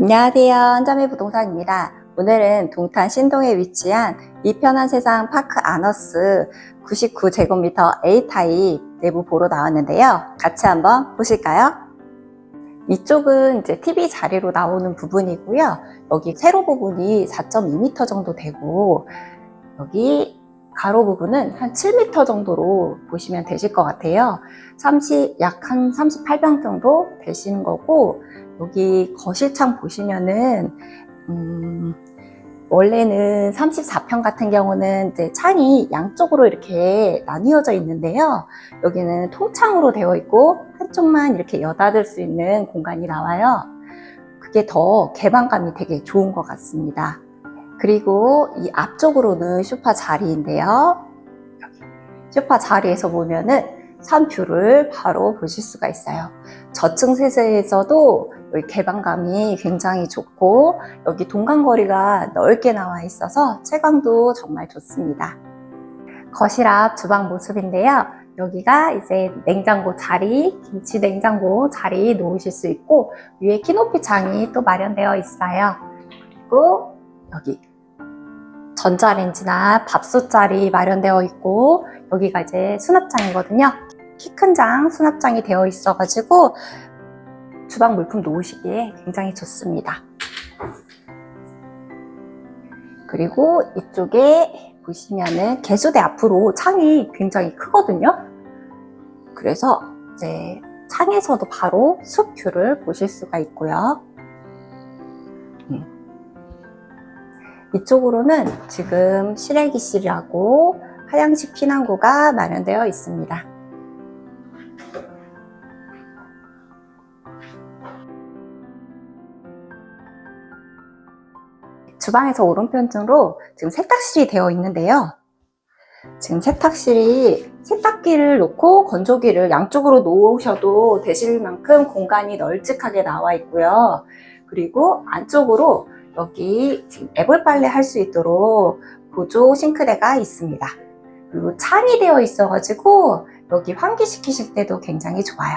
안녕하세요. 한자매 부동산입니다. 오늘은 동탄 신동에 위치한 이편한 세상 파크 아너스 99제곱미터 A타입 내부 보러 나왔는데요. 같이 한번 보실까요? 이쪽은 이제 TV 자리로 나오는 부분이고요. 여기 세로 부분이 4.2m 정도 되고 여기 가로 부분은 한 7m 정도로 보시면 되실 것 같아요. 30, 약 한 38평 정도 되시는 거고 여기 거실창 보시면은 음, 원래는 34평 같은 경우는 이제 창이 양쪽으로 이렇게 나뉘어져 있는데요. 여기는 통창으로 되어 있고 한쪽만 이렇게 여닫을 수 있는 공간이 나와요. 그게 더 개방감이 되게 좋은 것 같습니다. 그리고 이 앞쪽으로는 소파 자리인데요. 소파 자리에서 보면은 산뷰를 바로 보실 수가 있어요. 저층 세대에서도 여기 개방감이 굉장히 좋고 여기 동간거리가 넓게 나와 있어서 채광도 정말 좋습니다. 거실 앞 주방 모습인데요. 여기가 이제 냉장고 자리, 김치 냉장고 자리 놓으실 수 있고 위에 키높이 창이 또 마련되어 있어요. 그리고 여기 전자레인지나 밥솥 자리 마련되어 있고 여기가 이제 수납장이거든요. 키 큰 장 수납장이 되어 있어가지고 주방 물품 놓으시기에 굉장히 좋습니다. 그리고 이쪽에 보시면은 개수대 앞으로 창이 굉장히 크거든요. 그래서 이제 창에서도 바로 숲뷰를 보실 수가 있고요. 음. 이쪽으로는 지금 실외기실이라고 화장실 피난구가 마련되어 있습니다. 주방에서 오른편으로 지금 세탁실이 되어 있는데요. 지금 세탁실이 세탁기를 놓고 건조기를 양쪽으로 놓으셔도 되실 만큼 공간이 널찍하게 나와 있고요. 그리고 안쪽으로 여기 지금 애벌 빨래 할 수 있도록 보조 싱크대가 있습니다. 그리고 창이 되어 있어가지고 여기 환기시키실 때도 굉장히 좋아요.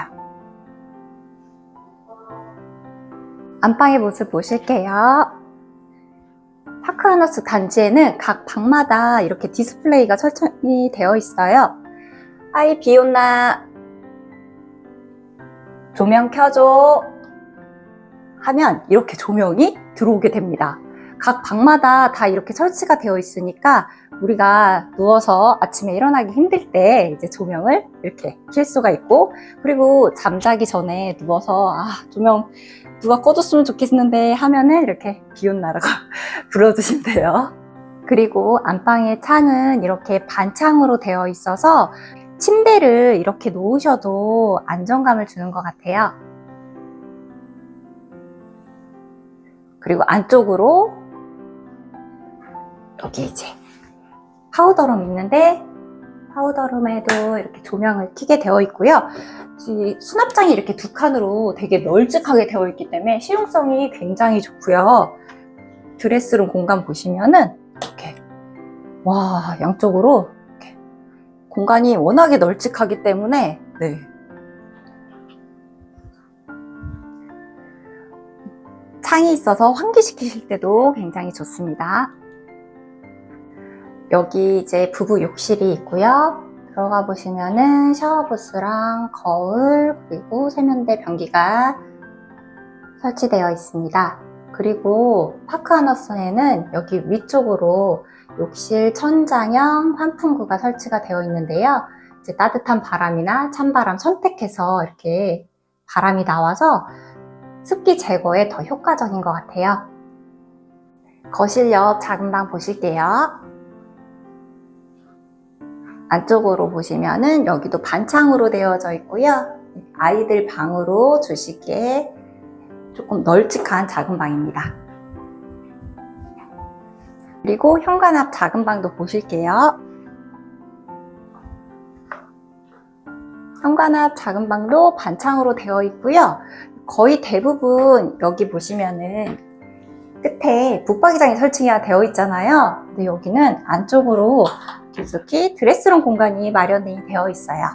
안방의 모습 보실게요. 파크하우스 단지에는 각 방마다 이렇게 디스플레이가 설정이 되어 있어요. 아이 비 온나 조명 켜줘 하면 이렇게 조명이 들어오게 됩니다. 각 방마다 다 이렇게 설치가 되어 있으니까 우리가 누워서 아침에 일어나기 힘들 때 이제 조명을 이렇게 킬 수가 있고 그리고 잠자기 전에 누워서 아 조명 누가 꺼줬으면 좋겠는데 하면은 이렇게 비온 나라가 불어주시면 돼요. 그리고 안방의 창은 이렇게 반창으로 되어 있어서 침대를 이렇게 놓으셔도 안정감을 주는 것 같아요. 그리고 안쪽으로 여기 이제 파우더룸 있는데 파우더룸에도 이렇게 조명을 켜게 되어 있고요. 이 수납장이 이렇게 두 칸으로 되게 널찍하게 되어 있기 때문에 실용성이 굉장히 좋고요. 드레스룸 공간 보시면은 이렇게 와 양쪽으로 이렇게 공간이 워낙에 널찍하기 때문에 네. 창이 있어서 환기시키실 때도 굉장히 좋습니다. 여기 이제 부부 욕실이 있고요. 들어가 보시면은 샤워부스랑 거울 그리고 세면대 변기가 설치되어 있습니다. 그리고 파크하너스에는 여기 위쪽으로 욕실 천장형 환풍구가 설치가 되어 있는데요. 이제 따뜻한 바람이나 찬바람 선택해서 이렇게 바람이 나와서 습기 제거에 더 효과적인 것 같아요. 거실 옆 작은 방 보실게요. 안쪽으로 보시면은 여기도 반창으로 되어져 있고요. 아이들 방으로 주시기에 조금 널찍한 작은 방입니다. 그리고 현관 앞 작은 방도 보실게요. 현관 앞 작은 방도 반창으로 되어 있고요. 거의 대부분 여기 보시면은 끝에 붙박이장이 설치가 되어 있잖아요. 근데 여기는 안쪽으로 깊숙이 드레스룸 공간이 마련이 되어 있어요.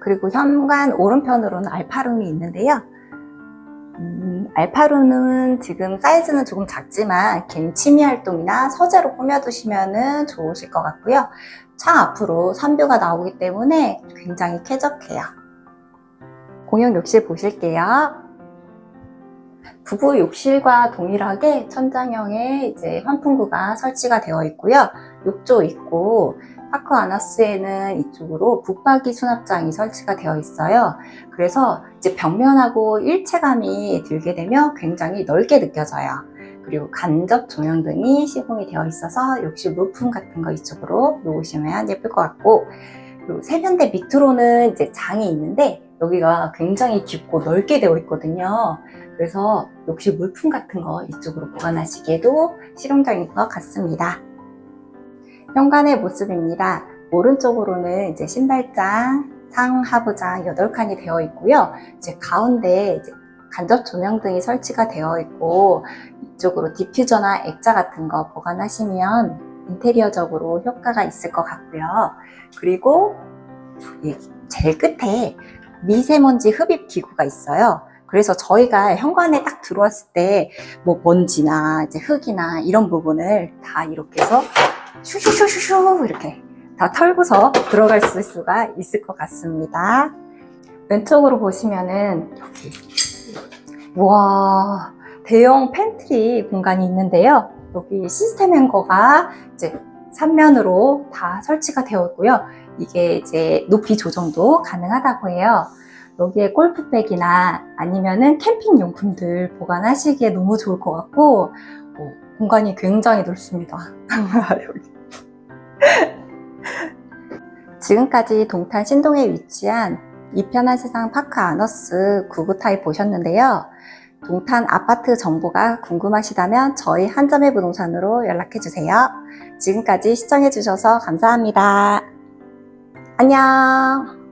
그리고 현관 오른편으로는 알파룸이 있는데요. 음, 알파룸은 지금 사이즈는 조금 작지만 개인 취미 활동이나 서재로 꾸며두시면 좋으실 것 같고요. 창 앞으로 선뷰가 나오기 때문에 굉장히 쾌적해요. 공용 욕실 보실게요. 부부 욕실과 동일하게 천장형의 이제 환풍구가 설치가 되어 있고요. 욕조 있고 파크 아너스에는 이쪽으로 붙박이 수납장이 설치가 되어 있어요. 그래서 이제 벽면하고 일체감이 들게 되면 굉장히 넓게 느껴져요. 그리고 간접 조명등이 시공이 되어 있어서 욕실 물품 같은 거 이쪽으로 놓으시면 예쁠 것 같고 세면대 밑으로는 이제 장이 있는데 여기가 굉장히 깊고 넓게 되어 있거든요. 그래서 욕실 물품 같은 거 이쪽으로 보관하시기에도 실용적인 것 같습니다. 현관의 모습입니다. 오른쪽으로는 이제 신발장, 상하부장 8칸이 되어 있고요. 이제 가운데 이제 간접 조명등이 설치가 되어 있고 이쪽으로 디퓨저나 액자 같은 거 보관하시면 인테리어적으로 효과가 있을 것 같고요. 그리고 이 제일 끝에 미세먼지 흡입 기구가 있어요. 그래서 저희가 현관에 딱 들어왔을 때 뭐 먼지나 이제 흙이나 이런 부분을 다 이렇게 해서 슈슈슈슈슈 이렇게 다 털고서 들어갈 수- 수가 있을 것 같습니다. 왼쪽으로 보시면은 여기 와 대형 팬트리 공간이 있는데요. 여기 시스템 행거가 이제 3면으로 다 설치가 되어 있고요. 이게 이제 높이 조정도 가능하다고 해요. 여기에 골프백이나 아니면은 캠핑 용품들 보관하시기에 너무 좋을 것 같고 어, 공간이 굉장히 넓습니다. 지금까지 동탄 신동에 위치한 이편한 세상 파크 아너스 99타입 보셨는데요. 동탄 아파트 정보가 궁금하시다면 저희 한점의 부동산으로 연락해 주세요. 지금까지 시청해 주셔서 감사합니다. 안녕.